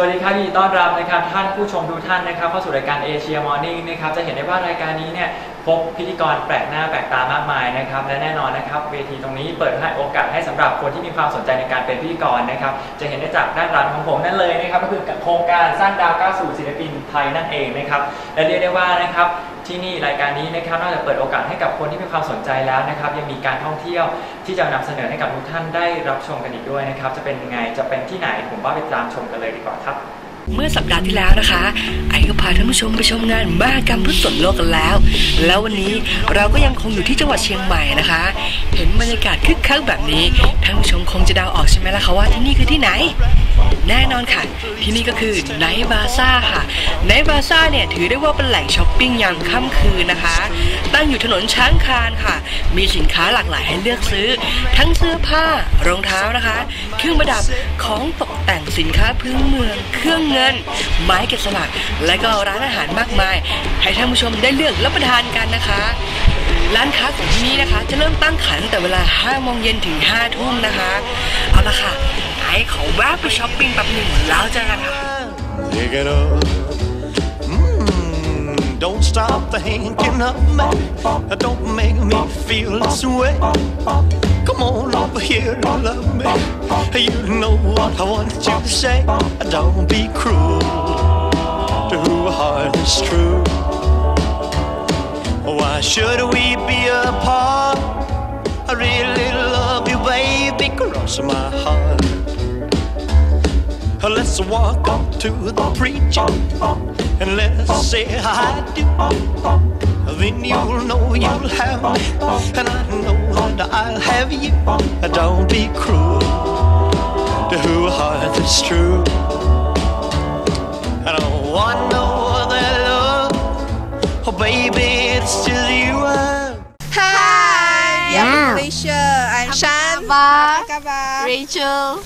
วัสดีครับยินดีต้อนรับนะครับท่านผู้ชมทุกท่านนะครับเข้าสู่รายการเอเชียมอร์นิ่งนะครับจะเห็นได้ว่ารายการนี้เนี่ยพบพิธีกรแปลกหน้าแปลกตามากมายนะครับและแน่นอนนะครับ เวทีตรงนี้เปิดให้โอกาสให้สำหรับคนที่มีความสนใจในการเป็นพิธีกรนะครับ จะเห็นได้จากด้านหลังของผมนั่นเลยนะครับก็คือโครงการสร้างดาวก้าวสู่ศิลปินไทยนั่นเองนะครับและเรียกได้ว่านะครับที่นี่รายการนี้นะครับนอกจากเปิดโอกาสให้กับคนที่มีความสนใจแล้วนะครับยังมีการท่องเที่ยวที่จะนำเสนอให้กับทุกท่านได้รับชมกันอีกด้วยนะครับจะเป็นยังไงจะเป็นที่ไหนผมว่าไปตามชมกันเลยดีกว่าครับ เมื่อสัปดาห์ที่แล้วนะคะ ไอ้ก็พาท่านผู้ชมไปชมงานมากรรมพุทธสนโลกกันแล้ว แล้ววันนี้เราก็ยังคงอยู่ที่จังหวัดเชียงใหม่นะคะ เห็นบรรยากาศคึกคักแบบนี้ท่านผู้ชมคง กใช่ไหมล่ะคะว่าที่นี่คือที่ไหน แน่นอนค่ะ ที่นี่ก็คือไนท์บาซ่าค่ะไนท์บาซ่าเนี่ยถือได้ว่าเป็นแหล่งช้อปปิ้งยามค่ำคืนนะคะ ตั้งอยู่ถนนช้างคานค่ะ มีสินค้าหลากหลายให้เลือกซื้อ ทั้งเสื้อผ้ารองเท้านะคะ เครื่องประดับของตกแต่งสินค้าพื้นเมือง เครื่องเงิน ไม้แกะสลักและก็ร้านอาหารมากมาย ให้ท่านผู้ชมได้เลือกรับประทานกันนะคะ ร้านค้าของที่นี่นะคะ จะเริ่มตั้งขายตั้งแต่เวลา5โมงเย็นถึง5ทุ่มนะคะ เอาละค่ะไอ้ขอแวะไปช้อปปิ้งแป๊บหนึ่งแล้วเจอกันค่ะ Pick it up. Mm, don't stop thinking of me. Don't make me feel this way. Come on over here and love me. You know what I want you to say. Don't be cruel to a heart that's true. Why should we be apart? I really love you, baby. Cross my heart. Let's walk up to the preacher and let's say I do. Then you'll know you'll have me, and I know that I'll have you. Don't be cruel to who a heart that's true. I don't want no other love, oh baby, it's just you. and- Hi, Wow. I'm Malaysia. I'm Shan. kabar? Apa kabar? Rachel,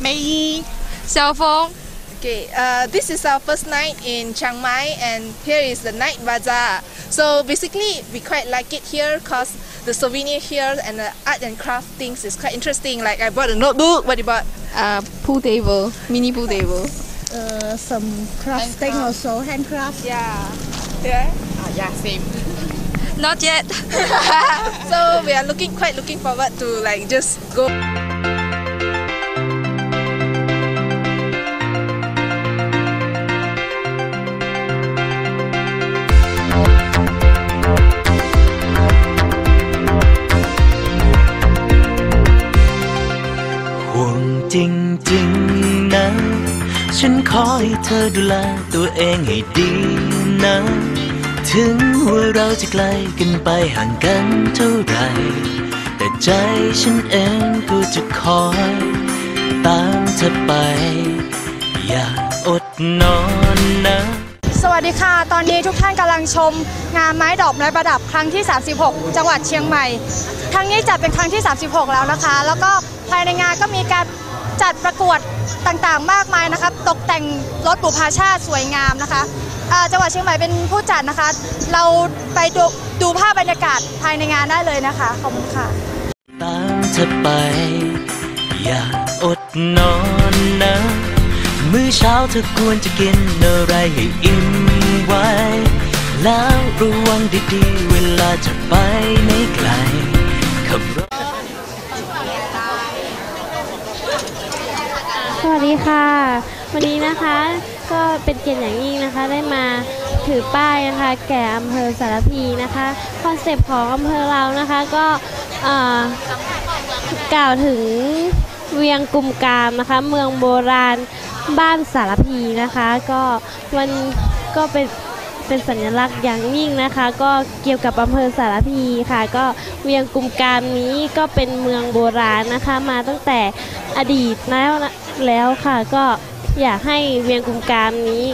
Mei. Xiaofeng. Okay, uh, this is our first night in Chiang Mai, and here is the night bazaar. So basically, we quite like it here because the souvenir here and the art and craft things is quite interesting. Like I bought a notebook. What you bought? Uh, pool table, mini pool table. uh, some crafting also, handcraft. Yeah. Yeah. yeah, same. Not yet. so we are looking quite looking forward to like just go. ห่วงจริงๆนะ ฉันขอให้เธอดูแลตัวเองให้ดีนะ ถึงว่าเราจะไกลกันไปห่างกันเท่าไหรแต่ใจฉันเองก็จะคอยตามเธอไป อย่าอดนอนนะ สวัสดีค่ะ ตอนนี้ทุกท่านกำลังชม งานไม้ดอกไม้ประดับครั้งที่ 36 จังหวัดเชียงใหม่ ครั้งนี้จัดเป็นครั้งที่ 36 แล้วนะคะ แล้วก็ภายในงานก็มีการจัดประกวดต่างๆ มากมายนะคะ ตกแต่งรถบุพาชาติสวยงามนะคะ จังหวัดเชียงใหม่เป็นผู้จัดนะคะ เราไปดูดูภาพบรรยากาศภายในงานได้เลยนะคะ ขอบคุณค่ะ ตามเธอไป อย่าอดนอนนะ มื้อเช้าเธอควรจะกินอะไรให้อิ่มไว้ แล้วระวังดีๆ เวลาจะไปไหนไกลขับรถสวัสดีค่ะ วันนี้นะคะ ก็เป็นเกียรติอย่างยิ่งนะคะ ได้มาถือป้ายนะคะ แก่อำเภอสารพีนะคะคอนเซปต์ของอำเภอเรานะคะก็เอ่อกล่าวถึงเวียงกุมกามนะคะ เมืองโบราณบ้านสารพีนะคะ ก็วันก็เป็นเป็นสัญลักษณ์อย่างยิ่งนะคะ ก็เกี่ยวกับอำเภอสารพีค่ะ ก็เวียงกุมกามนี้ก็เป็นเมืองโบราณนะคะ มาตั้งแต่อดีตแล้วแล้วค่ะก็ อยากให้เวียงกุมกามนี้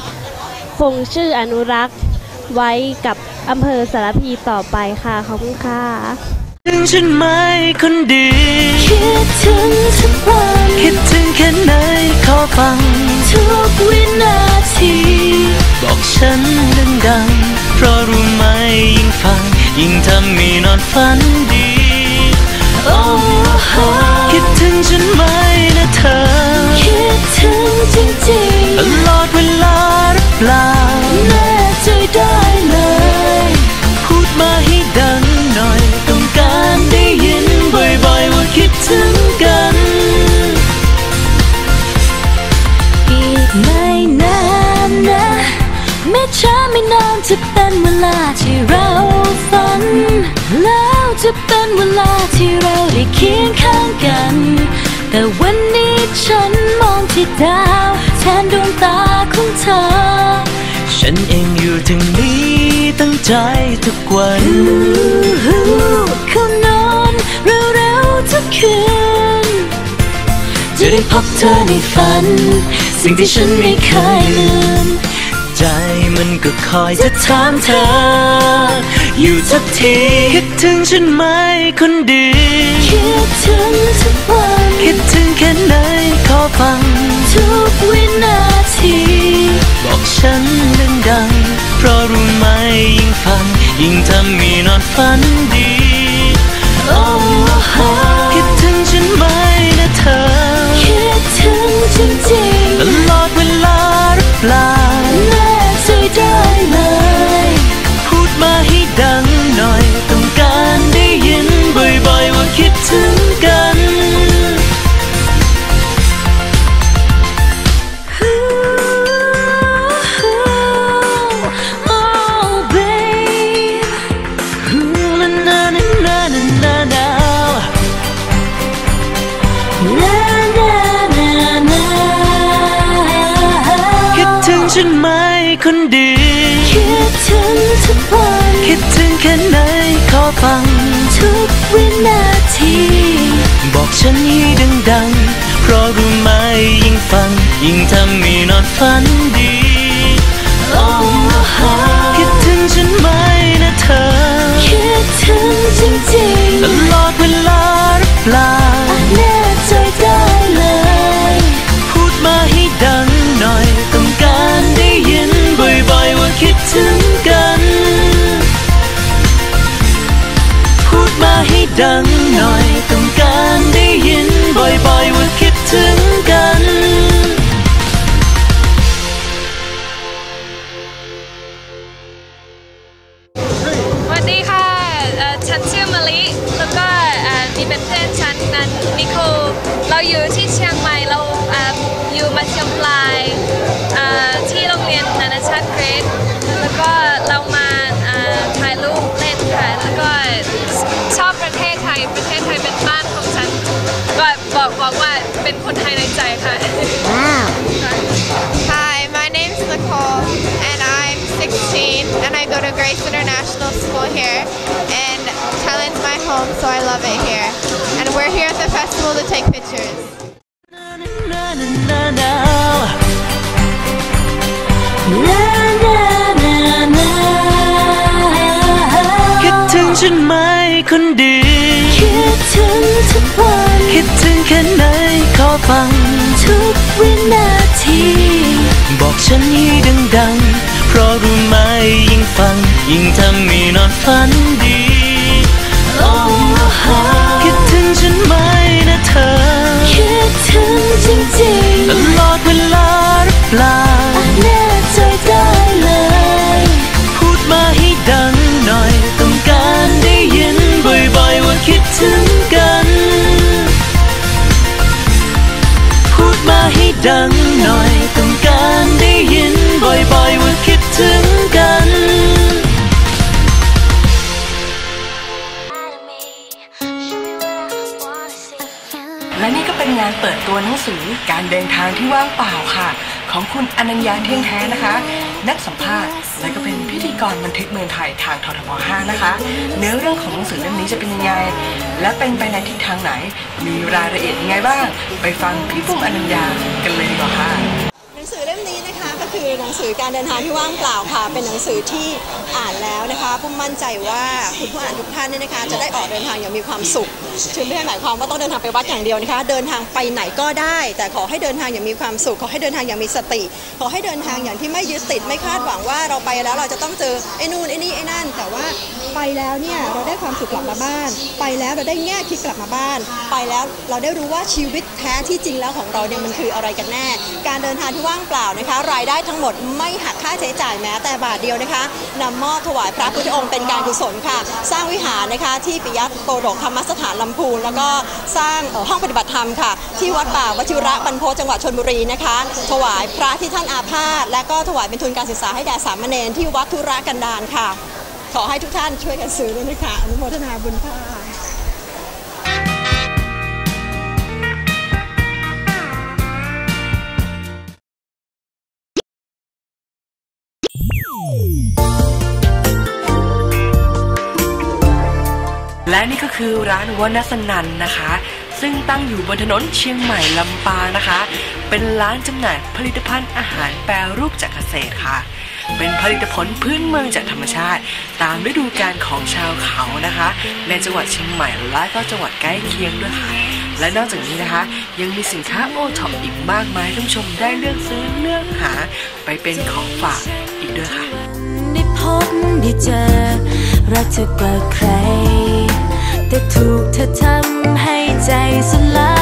คงชื่ออนุรักษ์ไว้กับอำเภอสารพีต่อไปค่ะ ขอบคุณค่ะถึงฉันไหมคนดี คิดถึงทุกวันคิดถึงแค่ไหนขอฟัง ทุกวินาที บอกฉันดังๆเพราะรู้ไหมยิ่งฟัง ยิ่งทำให้นอนฝันดี โอ้คิดถึงฉันไหมนะเธอ คิดถึงจริงๆตลอดเวลาหรือเปล่าแน่ใจได้เลย พูดมาให้ดังหน่อย ต้องการได้ยินบ่อยๆ ว่าคิดถึงกันอีกไม่นานนะไม่ช้าไม่นานจะเป็นเวลาที่เราฝัน แล้วจะเป็นเวลาที่เราได้เคียงข้างกัน แต่วันนี้ฉัน ที่ดาวแทนดวงตาของเธอ ฉันเองอยู่ถึงนี้ตั้งใจทุกวันเขานอนเร็วๆทุกคืน จะได้พบเธอในฝัน สิ่งที่ฉันไม่เคยลืม ใจมันก็คอยจะถามเธอ อยู่ทุกทีคิดถึงฉันไหมคนดีคิดถึงทุกวันคิดถึงแค่ไหนขอฟัง ทุกวินาที บอกฉันดังๆเพราะรู้ไหมยิ่งฟัง ยิ่งทำให้นอนฝันดีโอ้โหคิดถึงฉันไหมนะเธอ คิดถึงจริงต เป็นคนไทยในใจค่ะ Hi, my name's Nicole, and I'm 16, and I go to Grace International School here, and Thailand's my home, so I love it here. And we're here at the festival to take pictures. Na na na na นานานานา คิดถึงฉันไหมคนดี คิดถึงทุกวัน คิดถึงแค่ไหนขอฟัง ทุกวินาที บอกฉันให้ดังๆ เพราะรู้ไหมยิ่งฟัง ยิ่งทำให้นอนฝันดีโอ้โคุณอนัญญาเที่ยงแท้นะคะ นักสัมภาษณ์ และก็เป็นพิธีกรบันทึกเมืองไทยทางททบ5นะคะ เนื้อเรื่องของหนังสือเล่มนี้จะเป็นยังไง และเป็นไปในทิศทางไหน มีรายละเอียดยังไงบ้าง ไปฟังพี่ปุ้มอนัญญากันเลยดีกว่าค่ะ นังสือเล่มนี้นะคะก็คือหนังสือการเดินทางที่ว่างเปล่าค่ะ เป็นหนังสือที่อ่านแล้วนะคะพุ่มมั่นใจว่าคุณผู้อ่านทุกท่านเนี่ยนะคะ จะได้ออกเดินทางอย่างมีความสุขคือไม่ได้หมายความว่าต้องเดินทางไปวัดอย่างเดียวนะคะ เดินทางไปไหนก็ได้ แต่ขอให้เดินทางอย่างมีความสุขขอให้เดินทางอย่างมีสติ ขอให้เดินทางอย่างที่ไม่ยึดติดไม่คาดหวังว่าเราไปแล้วเราจะต้องเจอไอ้นู่นไอ้นี่ไอ้นั่น แต่ว่าไปแล้วเนี่ยเราได้ความสุขกลับมาบ้าน ไปแล้วเราได้แง่คิดกลับมาบ้าน ไปแล้วเราได้รู้ว่าชีวิตแท้ที่จริงแล้วของเราเนี่ยมันคืออะไรกันแน่ การเดินทางที่ว่าางเปล่านะคะ รายได้ทั้งหมดไม่หักค่าใช้จ่ายแม้แต่บาทเดียวนะคะนำมอบถวายพระพุทธองค์เป็นการกุศลค่ะ สร้างวิหารนะคะที่ปิยะโปรดกธรรมสถานลำพูนแล้วก็สร้างห้องปฏิบัติธรรมค่ะ ที่วัดป่าวชิระบรรพจังหวัดชลบุรีนะคะ ถวายพระที่ท่านอาพาธและก็ถวายเป็นทุนการศึกษาให้แด่สามเณรที่วัดธุระกันดารค่ะ ขอให้ทุกท่านช่วยกันซื้อด้วยนะคะอนุโมทนาบุญค่ะ และนี่ก็คือร้านวนัสนันนะคะ ซึ่งตั้งอยู่บนถนนเชียงใหม่ลำปางนะคะ เป็นร้านจำหน่ายผลิตภัณฑ์อาหารแปรรูปจากเกษตรค่ะ เป็นผลิตผลพื้นเมืองจากธรรมชาติ ตามฤดูกาลของชาวเขานะคะ ในจังหวัดเชียงใหม่และก็จังหวัดใกล้เคียงด้วยค่ะและนอกจากนี้นะคะ ยังมีสินค้าโอท็อปอีกมากมายท่านผู้ชมได้เลือกซื้อเลือกหาไปเป็นของฝากอีกด้วยค่ะได้พบได้เจอรักเธอกว่าใคร แต่ถูกเธอทำให้ใจสลาย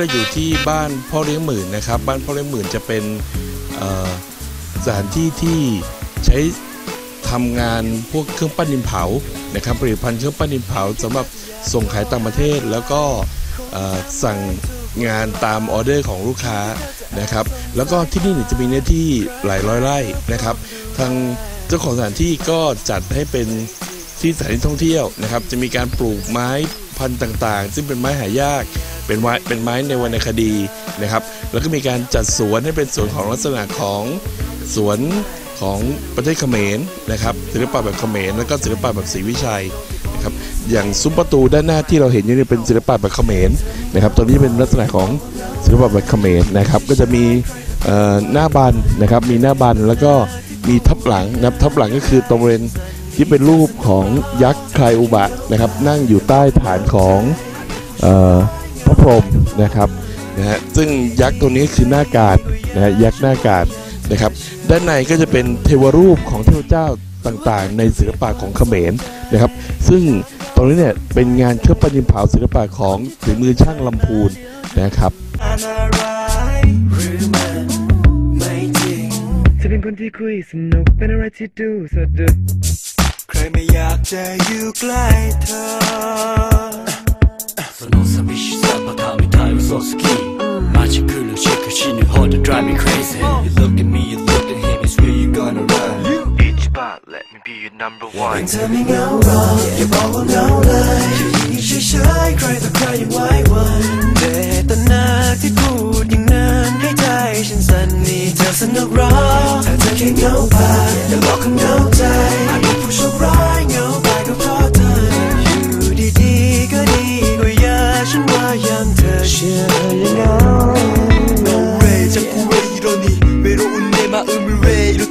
ครับตอยู่ที่บ้านพ่อเลี้ยงหมื่นนะครับ บ้านพ่อเลี้ยงหมื่นจะเป็นสถานที่ที่ใช้ทำงานพวกเครื่องปั้นดินเผานะครับผลิตภัณฑ์เครื่องปั้นดินเผาสำหรับส่งขายต่างประเทศแล้วก็สั่งงานตามออเดอร์ของลูกค้านะครับ แล้วก็ที่นี่จะมีเนื้อที่หลายร้อยไร่นะครับ ทางเจ้าของสถานที่ก็จัดให้เป็นที่สถานที่ท่องเที่ยวนะครับ จะมีการปลูกไม้พันธุ์ต่างๆ ซึ่งเป็นไม้หายาก เป็นไม้เป็นไม้ในวรรณคดีนะครับ แล้วก็มีการจัดสวนให้เป็นสวนของลักษณะของสวนของประเทศเขมรนะครับศิลปะแบบเขมรแล้วก็ศิลปะแบบศรีวิชัยนะครับอย่างซุ้มประตูด้านหน้าที่เราเห็นอยู่นี่เป็นศิลปะแบบเขมรนะครับตัวนี้เป็นลักษณะของศิลปะแบบเขมรนะครับก็จะมีหน้าบันนะครับมีหน้าบันแล้วก็มีทับหลังนะครับทับหลังก็คือตรงบริเวณที่เป็นรูปของยักษ์คลายอุบะนะครับนั่งอยู่ใต้ฐานของ ระพรหมนะครับนะฮะซึ่งยักษ์ตัวนี้คือหน้ากาดนะฮะยักษ์หน้ากาดนะครับด้านในก็จะเป็นเทวรูปของเทพเจ้าต่างๆ ในศิลปะของเขมรนะครับซึ่งตรงนี้เนี่ยเป็นงานเครื่องประดิษฐ์เผาศิลปะของฝีมือช่างลำพูนนะครับจะเป็นคนที่คุยสนุกเป็นอะไรที่ดูสะดุดใครไม่อยากจะอยู่ใกล้เธอ その寂しさばかみたい嘘好き街来るしか死ぬほど drive me crazy You look at me, you look at him, it's where you gonna run Each bar let me be your number one เธอไม่เหงาหรอกอย่าบอกว่าเหงาเลยแค่ยืนเฉยๆใครต่อใครยังไหวหวันแต่ตอนนักที่พูดอย่างนั้นให้ใจฉันสั่นนี่เธอสนุกหรอถ้าเธอแค่เหงาไปอย่าหลอกคนเหงาใจอา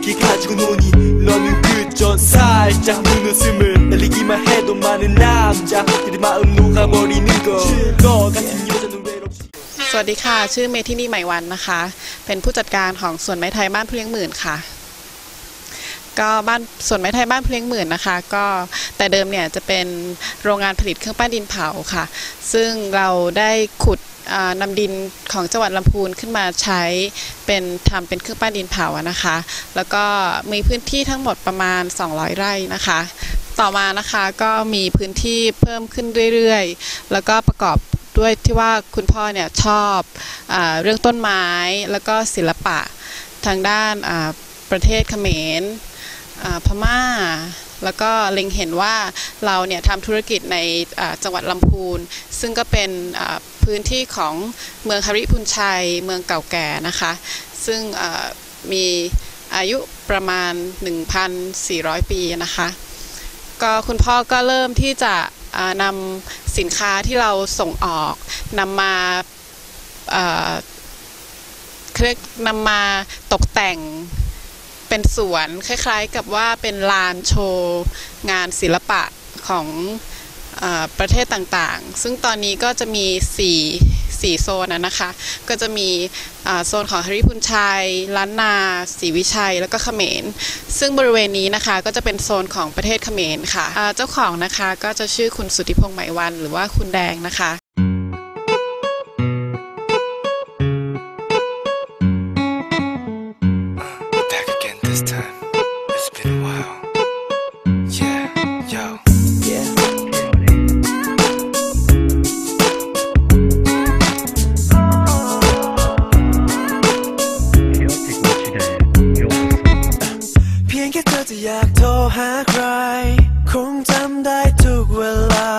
이렇게 가지고 노니 너는 그저 살짝 눈웃음을 날리기만 해도 많은 남자들의 마음 녹아버리는 거너 같은 여자는 외롭지 สวัสดีค่ะ ชื่อเมทินีใหม่วันนะคะ เป็นผู้จัดการของสวนไม้ไทยบ้านเพลียงหมื่นค่ะ ก็บ้านส่วนไม้ไทยบ้านเพลียงหมื่นนะคะ ก็แต่เดิมเนี่ยจะเป็นโรงงานผลิตเครื่องปั้นดินเผาค่ะ ซึ่งเราได้ขุดนำดินของจังหวัดลำพูนขึ้นมาใช้เป็นทำเป็นเครื่องปั้นดินเผานะคะ แล้วก็มีพื้นที่ทั้งหมดประมาณ 200 ไร่นะคะ ต่อมานะคะก็มีพื้นที่เพิ่มขึ้นเรื่อยๆ แล้วก็ประกอบด้วยที่ว่าคุณพ่อเนี่ยชอบอเรื่องต้นไม้แล้วก็ศิลปะทางด้านประเทศเขมร พม่า แล้วก็เล็งเห็นว่าเราเนี่ยทำธุรกิจในจังหวัดลำพูน ซึ่งก็เป็นพื้นที่ของเมืองฮาริพุนชัย เมืองเก่าแก่นะคะ ซึ่งมีอายุประมาณ 1,400 ปีนะคะก็คุณพ่อก็เริ่มที่จะนำสินค้าที่เราส่งออกนำมาอ่าเรียกนำมาตกแต่ง เป็นสวนคล้ายๆกับว่าเป็นลานโชว์งานศิลปะของอประเทศต่างๆ ซึ่งตอนนี้ก็จะมี 4 4 โซนนะคะ ก็จะมีโซนของฮาริพุนชัย ล้านนาศรีวิชัย แล้วก็เขมร ซึ่งบริเวณนี้นะคะก็จะเป็นโซนของประเทศเขมรค่ะอ่าเจ้าของนะคะก็จะชื่อคุณสุทธิพงษ์ไหมวัน หรือว่าคุณแดงนะคะ พียงแค่เธอจะอยากโทรหาใคร คงจำได้ทุกเวลา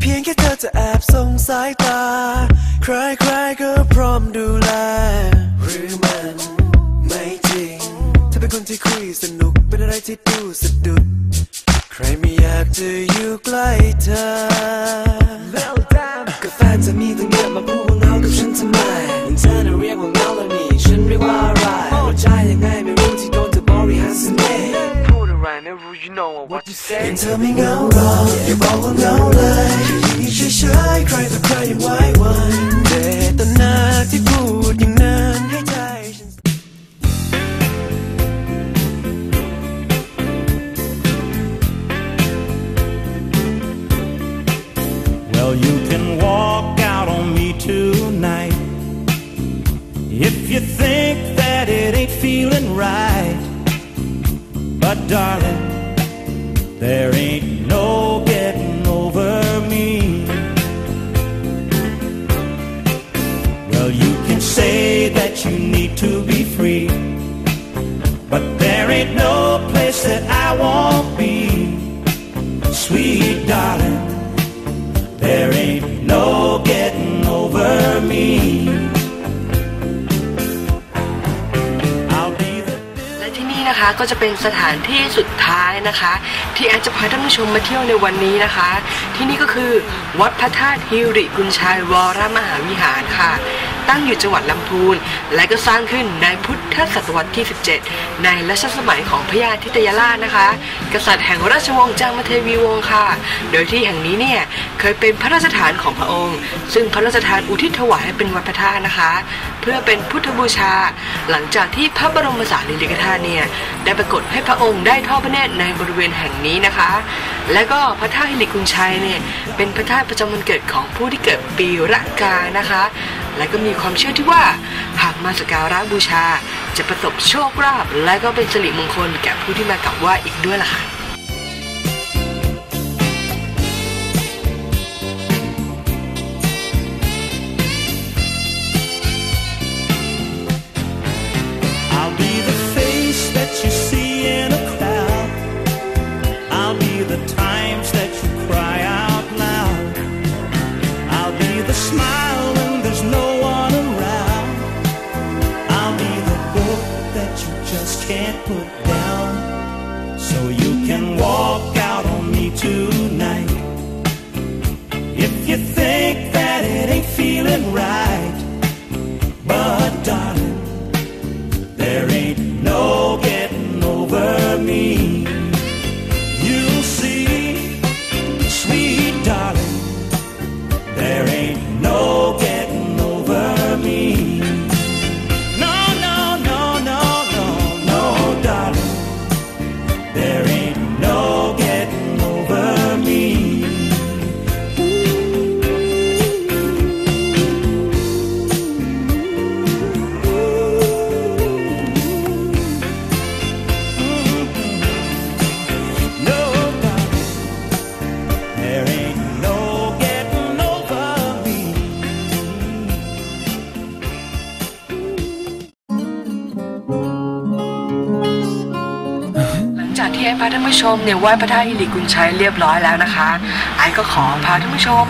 เพียงแค่เธอจะแอบส่งสายตาใครใครๆก็พร้อมดูแล หรือมันไม่จริงเธอเป็นคนที่คุยสนุกเป็นอะไรที่ดูสะดุด ใครไม่อยากจะอยู่ใกล้เธอ Meltdown ก็แฟนจะมีตั้งเยอะมาพูดว่าเหงากับฉันทำไมยิ่งเธอน่ะเรียกว่าเหงาแล้วนี่ฉันเรียกว่าอะไรหัวใจยังไง what you say ยังเธอไม่เหงาหรอกอย่าบอกว่าเหงาเลยอยู่เฉยๆใครต่อใครยังไหวหวันแต่ตอนหน้าที่พูดอย่างนั้นให้ใจฉัน Well, you can walk out on me tonight if you think that it ain't feeling right. But, darling, there ain't no getting over me. Well, you can say that you need to be free, but there ain't no place that I won't be, sweet darling. There ain't no getting over me. I'll be the และที่นี่นะคะก็จะเป็นสถานที่สุดท้ายนะคะ ที่แอนจะพาท่านผู้ชมมาเที่ยวในวันนี้นะคะ ที่นี่ก็คือ วัดพระธาตุฮิริกุญชัยวรมหาวิหารค่ะ ตั้งอยู่จังหวัดลำพูน และก็สร้างขึ้นในพุทธศตวรรษที่ 17 ในรัชสมัยของพระยาทิตยราชนะคะ กษัตริย์แห่งราชวงศ์จามเทวีวงศ์ค่ะ โดยที่แห่งนี้เนี่ยเคยเป็นพระราชฐานของพระองค์ ซึ่งพระราชทานอุทิศถวายให้เป็นวัดพระธาตุนะคะ เพื่อเป็นพุทธบูชา หลังจากที่พระบรมสารีริกธาตุเนี่ยได้ปรากฏให้พระองค์ได้ทอดพระเนตรในบริเวณแห่งนี้นะคะ และก็พระธาตุฮิริกุงชัยเนี่ยเป็นพระธาตุประจำวันเกิดของผู้ที่เกิดปีระกานะคะ และก็มีความเชื่อที่ว่าหากมาสักการะบูชา จะประสบโชคลาภและก็เป็นสิริมงคลแก่ผู้ที่มากราบไหว้อีกด้วยล่ะค่ะ มเนี่ยไหว้พระธาตุอิริกุญชัยเรียบร้อยแล้วนะคะ ไอ้ก็ขอพาท่านผู้ชม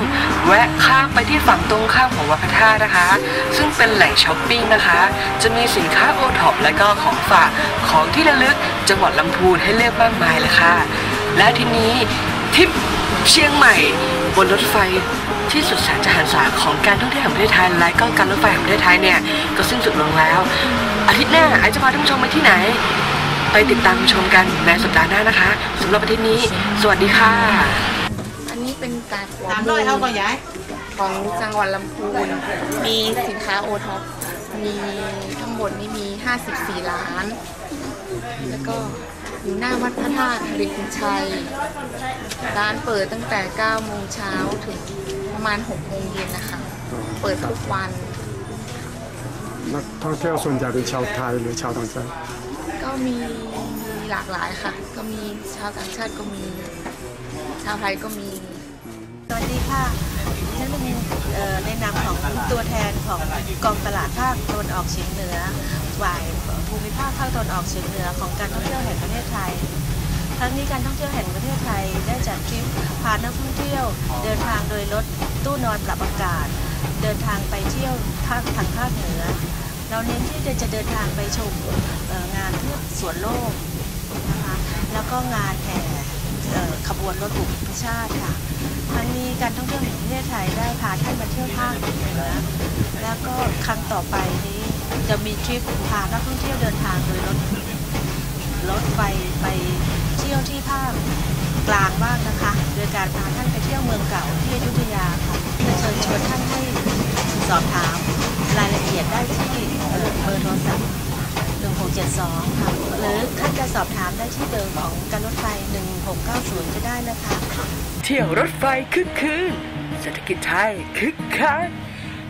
แวะข้ามไปที่ฝั่งตรงข้ามของวัดพระธาตุนะคะ ซึ่งเป็นแหล่งช้อปปิ้งนะคะ จะมีสินค้าโอท็อปและก็ของฝากของที่ระลึกจังหวัดลำพูนให้เลือกมากมายเลยค่ะ และทีนี้ทิปเชียงใหม่บนรถไฟที่สุดแสนจะหันษาของการท่องเที่ยวแห่งประเทศไทยและก็การรถไฟแห่งประเทศไทยเนี่ยก็สิ้นสุดลงแล้ว อาทิตย์หน้าไอจะพาท่านผู้ชมไปที่ไหน ไปติดตามชมกันในสัปดาห์หน้านะคะสำหรับอาทิตย์นี้ สวัสดีค่ะ อันนี้เป็นตาลหัวสามร้อยเอาก่อนยายของจังหวัดลำพูน มีสินค้าโอท็อป มีทั้งหมดนี่มี 54 ล้าน แล้วก็อยู่หน้าวัดพระธาตุริคุณชัย ร้านเปิดตั้งแต่ 9 โมงเช้าถึงประมาณ 6 โมงเย็นนะคะ เปิดทุกวัน นักท่องเที่ยวส่วนใหญ่เป็นชาวไทยหรือชาวต่างชาติ ก็มีมีหลากหลายค่ะ ก็มีชาวต่างชาติก็มี ชาวไทยก็มี สวัสดีค่ะฉันเป็นในนามของตัวแทนของกองตลาดภาคตะวันออกเฉียงเหนือฝ่ายภูมิภาคภาคตะวันออกเฉียงเหนือของการท่องเที่ยวแห่งประเทศไทยครั้งนี้การท่องเที่ยวแห่งประเทศไทยได้จัดทริปพานักท่องเที่ยว เดินทางโดยรถตู้นอนปรับอากาศ เดินทางไปเที่ยวภาคทางภาคเหนือ เราเน้นที่จะเดินทางไปชม งานเที่ยวสวนโลกนะคะแล้วก็งานแห่ขบวนรถบุพชาติค่ะครั้งนี้การท่องเที่ยวแห่งประเทศไทยได้พาท่านมาเที่ยวภาคเหนือแล้วก็ครั้งต่อไปนี้จะมีทริปพานักท่องเที่ยวเดินทางโดยรถรถไฟไปเที่ยวที่ภาคกลางบ้างนะคะ โดยการพาท่านไปเที่ยวเมืองเก่าที่อยุธยาค่ะเพื่อเชิญชวนท่านให้สอบถามรายละเอียดได้ที่เบอร์โทรศัพท์ 1672 ค่ะ หรือท่านจะสอบถามได้ที่เบอร์ของการรถไฟ 1690 ก็ได้นะคะ เที่ยวรถไฟคึกคืนเศรษฐกิจไทยคึกคัก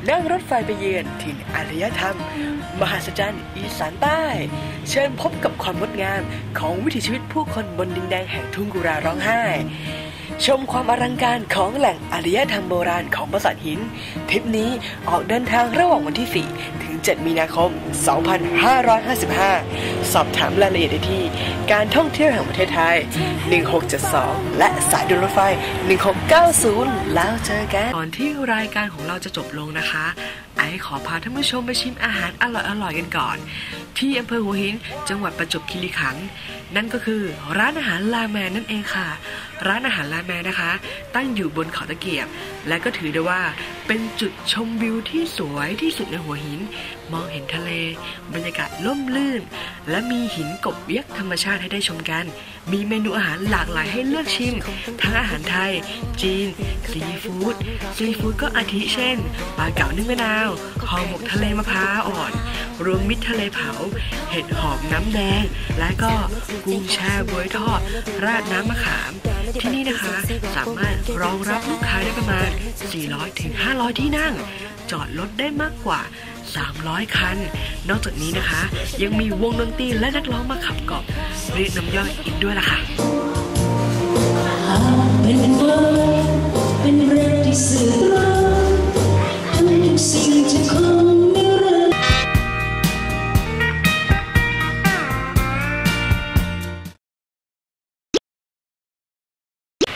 นั่งรถไฟไปเยือนถิ่นอารยธรรม มหัศจรรย์อีสานใต้ เชิญพบกับความงดงามของวิถีชีวิตผู้คนบนดินแดงแห่งทุ่งกุราร้องไห้ ชมความอลังการของแหล่งอารยธรรมโบราณของปราสาทหิน ทริปนี้ออกเดินทางระหว่างวันที่ 4 7 มีนาคม 2555 สอบถามรายละเอียดได้ที่ การท่องเที่ยวแห่งประเทศไทย 1672 และสายด่วนรถไฟ 1690 แล้วเจอกันก่อนที่รายการของเราจะจบลงนะคะ ขอพาท่านผู้ชมไปชิมอาหารอร่อยๆกันก่อน ที่อำเภอหัวหินจังหวัดประจวบคีรีขันธ์นั่นก็คือร้านอาหารลาแมนนั่นเองค่ะ ร้านอาหารลาแมนนะคะ ตั้งอยู่บนเขาตะเกียบ และก็ถือได้ว่าเป็นจุดชมวิวที่สวยที่สุดในหัวหิน มองเห็นทะเล บรรยากาศล่มลื่น และมีหินกบยักษ์ธรรมชาติให้ได้ชมกัน มีเมนูอาหารหลากหลายให้เลือกชิม ทั้งอาหารไทย จีน ซีฟู้ด ซีฟู้ดก็อาทิเช่น ปลาเก๋านึ่งมะนาวห่อหมกทะเลมะพร้าวอ่อน รวมมิตรทะเลเผา เห็ดหอมน้ำแดง และก็กุ้งแช่บวยทอด ราดน้ำมะขาม ที่นี่นะคะ สามารถรองรับลูกค้าได้ประมาณ 400ถึง500 ที่นั่ง จอดรถได้มากกว่า 300 คัน นอกจากนี้นะคะ ยังมีวงดนตรีและนักร้องมาขับกล่อมเรียกน้ำย่อยอีกด้วยล่ะค่ะเป็นเบอร์เป็นรักที่สื่อรงทำทุกสิ่งจะคงนิรันดร์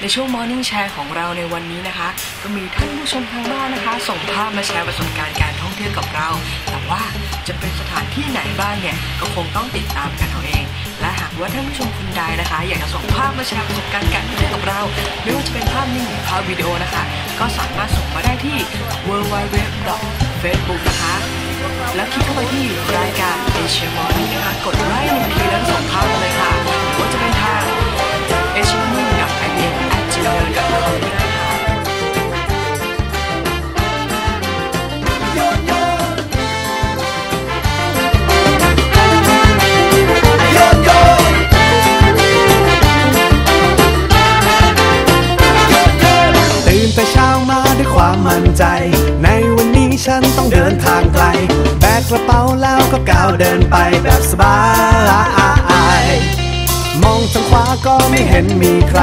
ในช่วง Morning Share ของเราในวันนี้นะคะ ก็มีท่านผู้ชมทางบ้านนะคะ ส่งภาพมาแชร์ประสบการณ์การ ที่ยวกับเรา แต่ว่าจะเป็นสถานที่ไหนบ้างเนี่ยก็คงต้องติดตามกันเอาเอง และหากว่าท่านผู้ชมคุณใดนะคะ อยากจะส่งภาพมาแชร์ประสบการณ์การท่องเที่ยวกับเรา ไม่ว่าจะเป็นภาพนิ่งหรือภาพวิดีโอนะคะ ก็สามารถส่งมาได้ที่ www.facebook นะคะ แล้วคลิกเข้าไปที่รายการ Asia Morning กระเป๋าแล้วก็ก้าวเดินไปแบบสบาย มองทางขวาก็ไม่เห็นมีใคร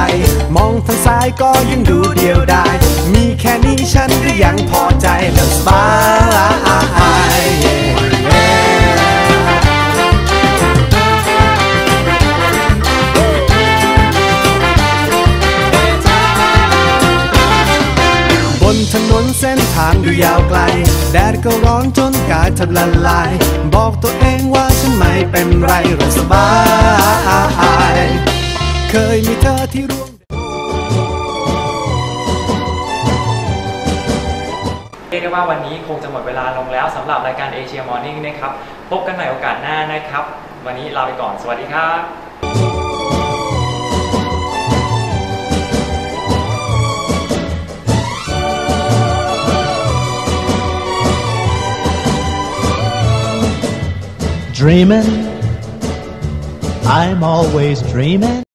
มองทางซ้ายก็ยังดูเดียวดาย มีแค่นี้ฉันก็ยังพอใจแบบสบาย ยาวไกล แดดก็ร้อนจนกายทบละลาย บอกตัวเองว่าฉันไม่เป็นไรหรอกสบาย เคยมีเธอที่ร่วมเรียกได้ว่าวันนี้คงจะหมดเวลาลงแล้วสำหรับรายการ Asia Morning นะครับ พบกันใหม่โอกาสหน้านะครับ วันนี้ลาไปก่อน สวัสดีครับ dreaming. I'm always dreaming.